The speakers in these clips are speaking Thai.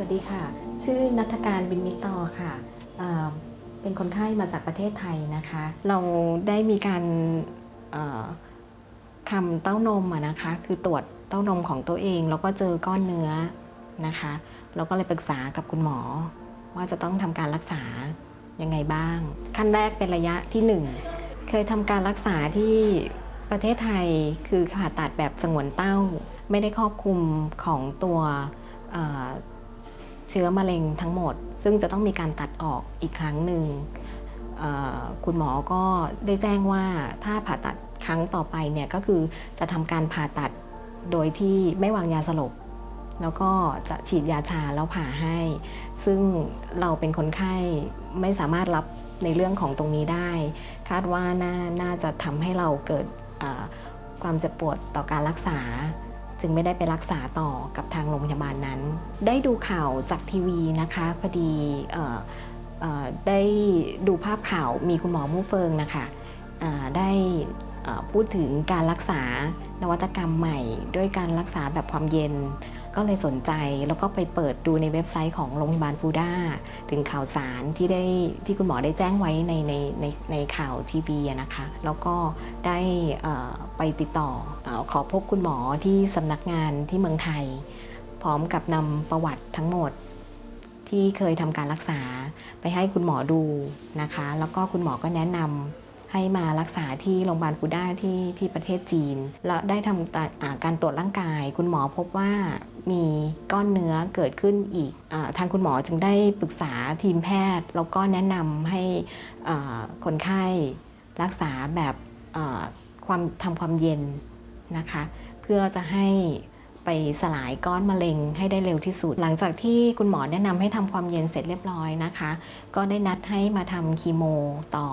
วัสดีค่ะ ชื่อนัฐการบินมิตรต่อค่ะเเป็นคนไข้มาจากประเทศไทยนะคะ เราได้มีการเอ่อคำเต้านมนะคะ คือตรวจเต้านมของตัวเอง แล้วก็เจอก้อนเนื้อนะคะ เราก็เลยปรึกษากับคุณหมอ ว่าจะต้องทำการรักษายังไงบ้าง ขั้นแรกเป็นระยะที่หนึ่งเคยทำการรักษาที่ประเทศไทยคือผ่าตัดแบบสงวนเต้า ไม่ได้ครอบคลุมของตัว เชื้อมะเร็งทั้งหมด ซึ่งจะต้องมีการตัดออกอีกครั้งหนึ่งคุณหมอก็ได้แจ้งว่าถ้าผ่าตัดครั้งต่อไปเนี่ยก็คือจะทำการผ่าตัดโดยที่ไม่วางยาสลบแล้วก็จะฉีดยาชาแล้วผ่าให้ ซึ่งเราเป็นคนไข้ไม่สามารถรับในเรื่องของตรงนี้ได้ คาดว่าน่านาจะทำให้เราเกิดความเจ็บปวดต่อการรักษา จึงไม่ได้ไปรักษาต่อกับทางโรงพยาบาลนั้น ได้ดูข่าวจากทีวีนะคะพอดีออได้ดูภาพข่าวมีคุณหมอมู่เฟิงนะคะได้พูดถึงการรักษานวัตกรรมใหม่ ด้วยการรักษาแบบความเย็น ก็เลยสนใจแล้วก็ไปเปิดดูในเว็บไซต์ของโรงพยาบาลฟูด้าถึงข่าวสารที่ได้ที่คุณหมอได้แจ้งไว้ในในในในข่าวทีวีนะคะ แล้วก็ได้ไปติดต่ออขอพบคุณหมอที่สำนักงานที่เมืองไทย พร้อมกับนำประวัติทั้งหมดที่เคยทำการรักษาไปให้คุณหมอดูนะคะ แล้วก็คุณหมอก็แนะนำ ให้มารักษาที่โรงพยาบาลฟูด้าที่ที่ประเทศจีน แล้วได้ทำการตรวจร่างกาย คุณหมอพบว่ามีก้อนเนื้อเกิดขึ้นอีกอทางคุณหมอจึงได้ปรึกษาทีมแพทย์ แล้วก็แนะนำให้คนไข้รักษาแบบความทำความเย็นนะคะ เพื่อจะให้ไปสลายก้อนมะเร็งให้ได้เร็วที่สุด หลังจากที่คุณหมอแนะนำให้ทำความเย็นเสร็จเรียบร้อยนะคะ ก็ได้นัดให้มาทำคีโมต่อ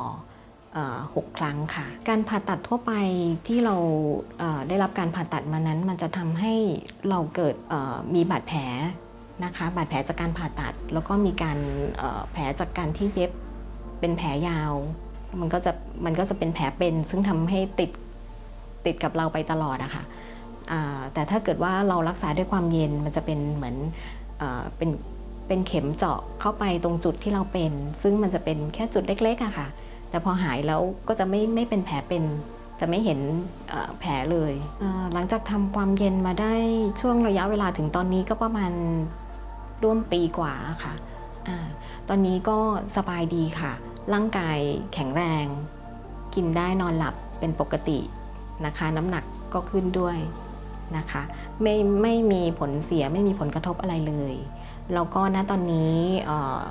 เออหกครั้งค่ะ การผ่าตัดทั่วไปที่เราเได้รับการผ่าตัดมานั้น มันจะทำให้เราเกิดมีบาดแผลนะคะบาดแผลจากการผ่าตัด แล้วก็มีการแผลจากการที่เย็บเป็นแผลยาว มันก็จะมันก็จะเป็นแผลเป็น ซึ่งทำให้ติดติดกับเราไปตลอดอะค่ะแต่ถ้าเกิดว่าเรารักษาด้วยความเย็นมันจะเป็นเหมือนเอ่อเป็นเป็นเข็มเจาะเข้าไปตรงจุดที่เราเป็น ซึ่งมันจะเป็นแค่จุดเล็กๆอะค่ะ แต่พอหายแล้วก็จะไม่ไม่เป็นแผลเป็น จะไม่เห็นเอ่อแผลเลยเอ่อหลังจากทำความเย็นมาได้ช่วงระยะเวลาถึงตอนนี้ก็ประมาณร่วมปีกว่าค่ะอาตอนนี้ก็สบายดีค่ะ ร่างกายแข็งแรง กินได้นอนหลับเป็นปกตินะคะ น้ำหนักก็ขึ้นด้วยนะคะไม่ไม่มีผลเสียไม่มีผลกระทบอะไรเลย แล้วก็ณตอนนี้เอ่อ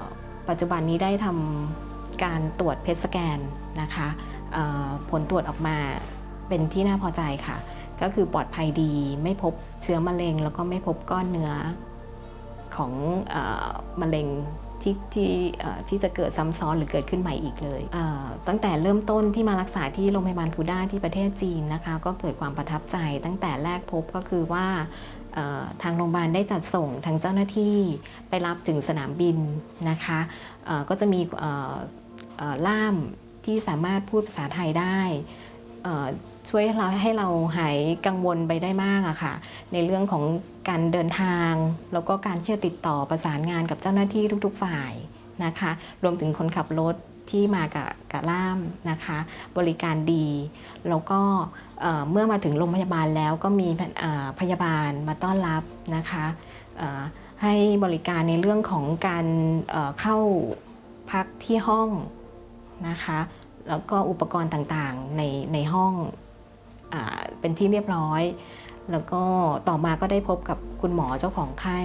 ปัจจุบันนี้ได้ทำ การตรวจเพชสแกนนะคะผลตรวจออกมาเป็นที่น่าพอใจค่ะ ก็คือปลอดภัยดีไม่พบเชื้อมะเร็ง แล้วก็ไม่พบก้อนเนื้อของอมะเร็งที่ที่ที่จะเกิดซ้ำซ้อนหรือเกิดขึ้นใหม่อีกเลยเตั้งแต่เริ่มต้นที่มารักษาที่โรงพยาบาลฟูด้าที่ประเทศจีนนะคะ ก็เกิดความประทับใจ ตั้งแต่แรกพบก็คือว่าทางโรงพยาบาลได้จัดส่งทางเจ้าหน้าที่ไปรับถึงสนามบินนะคะก็จะมี ล่ามที่สามารถพูดภาษาไทยได้ช่วยเราให้เราหายกังวลไปได้มากอะค่ะ ในเรื่องของการเดินทาง แล้วก็การที่จะติดต่อประสานงานกับเจ้าหน้าที่ทุก ๆ ฝ่ายนะคะ รวมถึงคนขับรถที่มากับกับล่ามนะคะ บริการดี แล้วก็เมื่อมาถึงโรงพยาบาลแล้วก็มีพยาบาลมาต้อนรับนะคะให้บริการในเรื่องของการเข้าพักที่ห้อง นะคะ แล้วก็อุปกรณ์ต่างๆในในห้องอเป็นที่เรียบร้อย แล้วก็ต่อมาก็ได้พบกับคุณหมอเจ้าของไข้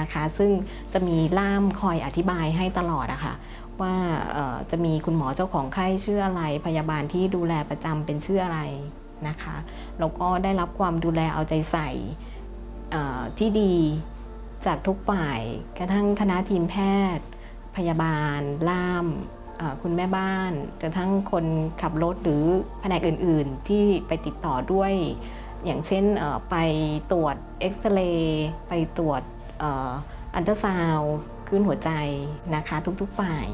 นะคะ ซึ่งจะมีล่ามคอยอธิบายให้ตลอดอะค่ะว่าจะมีคุณหมอเจ้าของไข้ชื่ออะไร พยาบาลที่ดูแลประจำเป็นชื่ออะไรนะคะแล้วก็ได้รับความดูแลเอาใจใส่ที่ดีจากทุกฝ่ายกระทั่งคณะทีมแพทย์ พยาบาลล่าม คุณแม่บ้านกระทั่งคนขับรถหรือแผนกอื่น ๆ ที่ไปติดต่อด้วย อย่างเช่นไปตรวจเอ็กซเรย์ไปตรวจอันตราซาวด์ขึ้นหัวใจนะคะทุกๆฝ่าย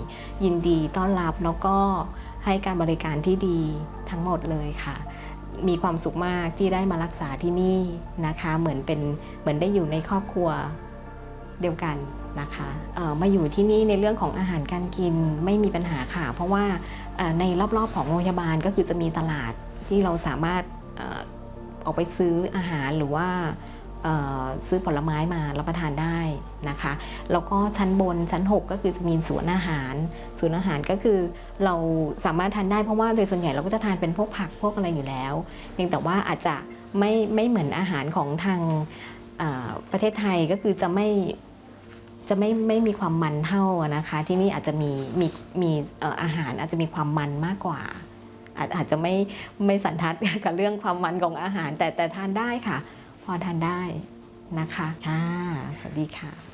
ยินดีต้อนรับแล้วก็ให้การบริการที่ดีทั้งหมดเลยค่ะ มีความสุขมากที่ได้มารักษาที่นี่นะคะ เหมือนเป็นเหมือนได้อยู่ในครอบครัวเดียวกัน นะคะมาอยู่ที่นี่ในเรื่องของอาหารการกินไม่มีปัญหาค่ะ เพราะว่าเอ่อในรอบๆของโรงพยาบาลก็คือจะมีตลาดที่เราสามารถเอ่อกไปซื้ออาหารหรือว่าซื้อผลไม้มารับประทานได้นะคะ แล้วก็ชั้นบนชั้น 6 ก็คือจะมีสวนอาหารสวนอาหารก็คือเราสามารถทานได้เพราะว่าโดยส่วนใหญ่เราก็จะทานเป็นพวกผักพวกอะไรอยู่แล้ว เพียงแต่ว่าอาจจะไม่ไม่เหมือนอาหารของทางประเทศไทยก็คือจะไม่ จะไม่ไม่มีความมันเท่านะคะ ที่นี่อาจจะมีมีมีเอ่ออาหารอาจจะมีความมันมากกว่า อาจอาจจะไม่ไม่สันทัดกับเรื่องความมันของอาหาร แต่แต่ทานได้ค่ะ พอทานได้นะคะค่ะสวัสดีค่ะ